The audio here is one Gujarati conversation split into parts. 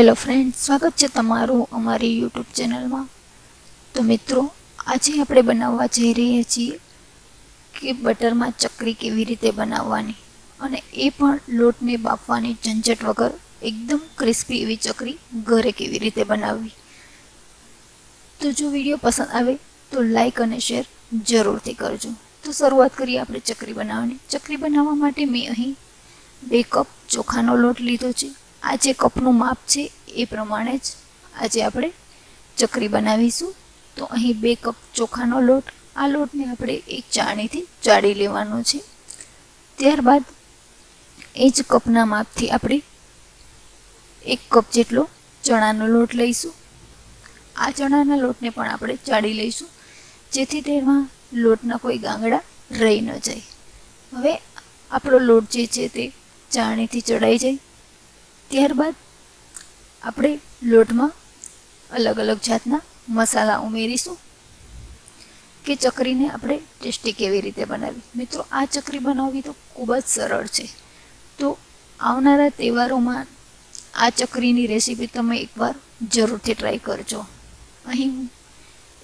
હેલો ફ્રેન્ડ સ્વાગત છે તમારું અમારી યુટ્યુબ ચેનલમાં તો મિત્રો, આજે આપણે બનાવવા જઈ રહ્યા છીએ કે બટરમાં ચકરી કેવી રીતે બનાવવાની અને એ પણ લોટને બાફવાની ઝંઝટ વગર એકદમ ક્રિસ્પી એવી ચકરી ઘરે કેવી રીતે બનાવવી. તો જો વીડિયો પસંદ આવે તો લાઈક અને શેર જરૂરથી કરજો. તો શરૂઆત કરીએ આપણે ચકરી બનાવવાની. ચકરી બનાવવા માટે મેં અહીં બે કપ ચોખાનો લોટ લીધો છે. આ જે કપનું માપ છે એ પ્રમાણે જ આજે આપણે ચકરી બનાવીશું. તો અહીં બે કપ ચોખાનો લોટ, આ લોટને આપણે એક ચાણીથી ચાળી લેવાનો છે. ત્યારબાદ એ જ કપના માપથી આપણે એક કપ જેટલો ચણાનો લોટ લઈશું. આ ચણાના લોટને પણ આપણે ચાળી લઈશું, જેથી તેમાં લોટના કોઈ ગાંગડા રહી ન જાય. હવે આપણો લોટ જે છે તે ચાણીથી ચડાઈ જાય. ત્યારબાદ આપણે લોટમાં અલગ અલગ જાતના મસાલા ઉમેરીશું કે ચકરીને આપણે ટેસ્ટી કેવી રીતે બનાવી. મિત્રો, આ ચકરી બનાવવી તો ખૂબ જ સરળ છે. તો આવનારા તહેવારોમાં આ ચકરીની રેસીપી તમે એકવાર જરૂરથી ટ્રાય કરજો. અહીં હું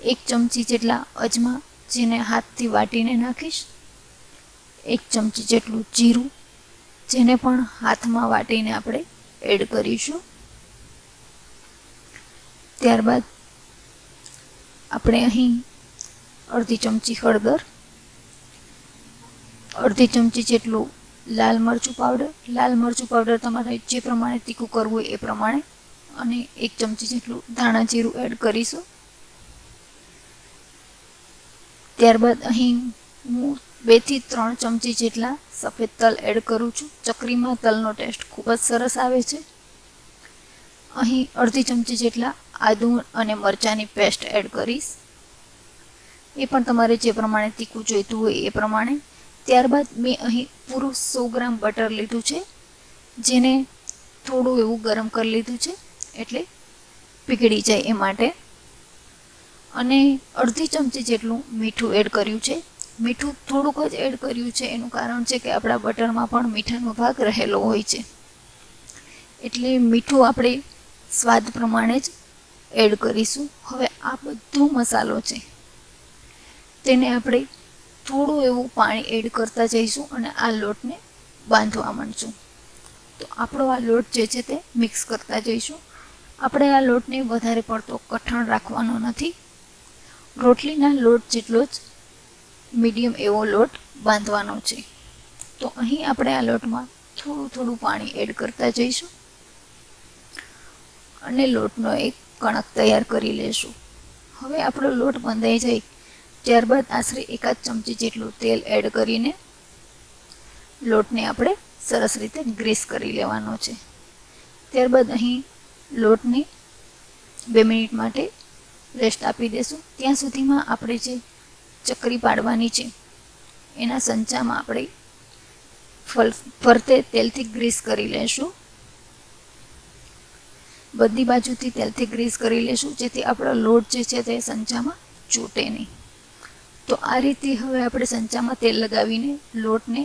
એક ચમચી જેટલા અજમા જેને હાથથી વાટીને નાખીશ, એક ચમચી જેટલું જીરું જેને પણ હાથમાં વાટીને આપણે એડ કરીશું. ત્યારબાદ આપણે અહીં અડધી ચમચી હળદર, અડધી ચમચી જેટલું લાલ મરચું પાવડર લાલ મરચું પાવડર તમારે જે પ્રમાણે તીખું કરવું હોય એ પ્રમાણે અને એક ચમચી જેટલું ધાણા જીરું એડ કરીશું. ત્યારબાદ અહીં હું બેથી ત્રણ ચમચી જેટલા સફેદ તલ એડ કરું છું. ચકરીમાં તલનો ટેસ્ટ ખૂબ જ સરસ આવે છે. અહીં અડધી ચમચી જેટલા આદુ અને મરચાંની પેસ્ટ એડ કરીશ. એ પણ તમારે જે પ્રમાણે તીખું જોઈતું હોય એ પ્રમાણે. ત્યારબાદ મેં અહીં પૂરું સો ગ્રામ બટર લીધું છે, જેને થોડું એવું ગરમ કરી લીધું છે, એટલે પીગળી જાય એ માટે. અને અડધી ચમચી જેટલું મીઠું એડ કર્યું છે. મીઠું થોડુંક જ એડ કર્યું છે. એનું કારણ છે કે આપણા બટરમાં પણ મીઠાનો ભાગ રહેલો હોય છે. એટલે મીઠું આપણે સ્વાદ પ્રમાણે જ એડ કરીશું. હવે આ બધો મસાલો છે. તેને આપણે થોડું એવું પાણી એડ કરતા જઈશું અને આ લોટને બાંધવા માંડશું. તો આપણો આ લોટ જે છે તે મિક્સ કરતા જઈશું. આપણે આ લોટને વધારે પડતો કઠણ રાખવાનો નથી. રોટલીના લોટ જેટલો જ મીડિયમ એવો લોટ બાંધવાનો છે. તો અહીં આપણે આ લોટમાં થોડું થોડું પાણી એડ કરતા જઈશું. અને લોટનો એક કણક તૈયાર કરી લેશું. હવે આપણો લોટ બંધાઈ જાય ત્યારબાદ આશરે એકાદ ચમચી જેટલું તેલ એડ કરીને લોટને આપણે સરસ રીતે ગ્રીસ કરી લેવાનો છે. ત્યારબાદ અહીં લોટને બે મિનિટ માટે રેસ્ટ આપી દેશું. ત્યાં સુધીમાં આપણે જે ચકરી પાડવાની છે. એના સંચામાં આપણે ફલ ફરતે તેલથી ગ્રીસ કરી લેશું. બધી બાજુથી તેલથી ગ્રીસ કરી લેશું, જેથી આપણો લોટ જે છે તે સંચામાં ચૂંટે નહીં. તો આ રીતે હવે આપણે સંચામાં તેલ લગાવીને લોટને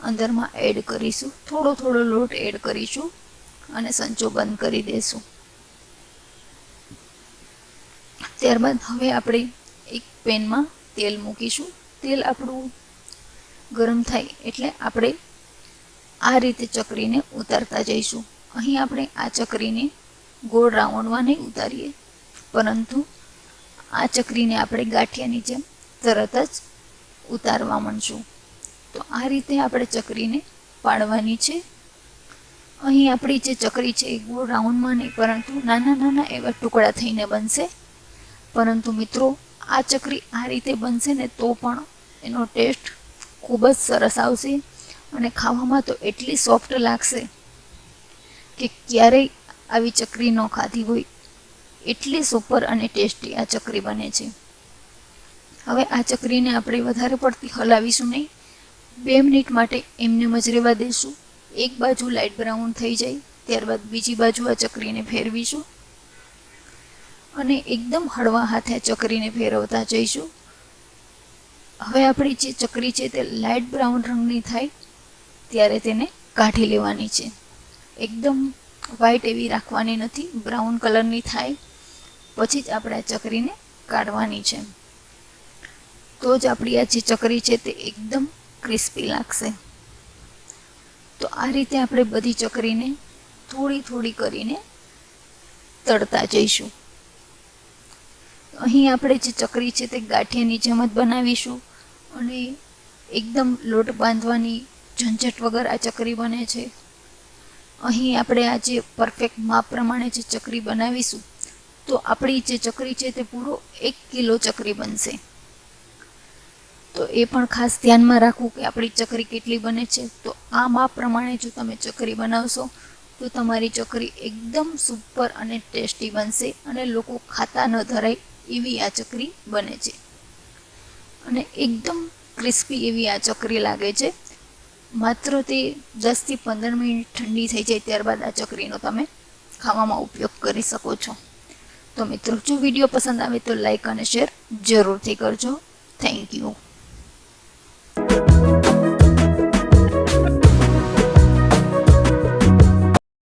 અંદરમાં એડ કરીશું. થોડો થોડો લોટ એડ કરીશું અને સંચો બંધ કરી દઈશું ત્યારબાદ હવે આપણે એક પેનમાં તેલ મૂકીશું. તેલ આપણું ગરમ થાય એટલે આપણે આ રીતે ચકરીને ઉતારતા જઈશું. અહીં આપણે આ ચકરીને ગોળ રાઉન્ડમાં નહીં ઉતારીએ, પરંતુ આ ચકરીને આપણે ગાંઠિયાની જેમ તરત જ ઉતારવા માંડશું. તો આ રીતે આપણે ચકરીને પાડવાની છે. અહીં આપણી જે ચકરી છે એ ગોળ રાઉન્ડમાં નહીં, પરંતુ નાના નાના એવા ટુકડા થઈને બનશે. પરંતુ મિત્રો આ ચકરી આ રીતે બનશે ને તો પણ એનો ટેસ્ટ ખૂબ જ સરસ આવશે અને ખાવામાં તો એટલી સોફ્ટ લાગશે કે ક્યારેય આવી ચકરી ન ખાધી હોય. એટલી સુપર અને ટેસ્ટી આ ચકરી બને છે. હવે આ ચકરીને આપણે વધારે પડતી હલાવીશું નહીં. બે મિનિટ માટે એમને જ રહેવા દઈશું. એક બાજુ લાઇટ બ્રાઉન થઈ જાય, ત્યારબાદ બીજી બાજુ આ ચકરીને ફેરવીશું. અને એકદમ હળવા હાથે ચકરીને ફેરવતા જઈશું. હવે આપણી જે ચકરી છે તે લાઇટ બ્રાઉન રંગની થાય, ત્યારે તેને કાઢી લેવાની છે. એકદમ વ્હાઈટ એવી રાખવાની નથી, બ્રાઉન કલરની થાય, પછી જ આપણે આ ચકરીને કાઢવાની છે. તો જ આપણી આ જે ચકરી છે તે એકદમ ક્રિસ્પી લાગશે. તો આ રીતે આપણે બધી ચકરીને થોડી થોડી કરીને તળતા જઈશું. અહીં આપણે જે ચકરી છે તે ગાંઠિયાની જેમ જ બનાવીશું અને એકદમ લોટ બાંધવાની ઝંઝટ વગર આ ચકરી બને છે. અહીં આપણે આ જે પરફેક્ટ માપ પ્રમાણે જે ચકરી બનાવીશું, તો આપણી જે ચકરી છે તે પૂરો એક કિલો ચકરી બનશે. તો એ પણ ખાસ ધ્યાનમાં રાખવું કે આપણી ચકરી કેટલી બને છે. તો આ માપ પ્રમાણે જો તમે ચકરી બનાવશો, તો તમારી ચકરી એકદમ સુપર અને ટેસ્ટી બનશે અને લોકો ખાતા ન ધરાય એવી આ ચકરી બને છે. અને એકદમ ક્રિસ્પી એવી આ ચકરી લાગે છે. માત્ર તે દસથી પંદર મિનિટ ઠંડી થઈ જાય ત્યારબાદ આ ચકરીનો તમે ખાવામાં ઉપયોગ કરી શકો છો. તો મિત્રો, જો વીડિયો પસંદ આવે તો લાઈક અને શેર જરૂરથી કરજો. Thank you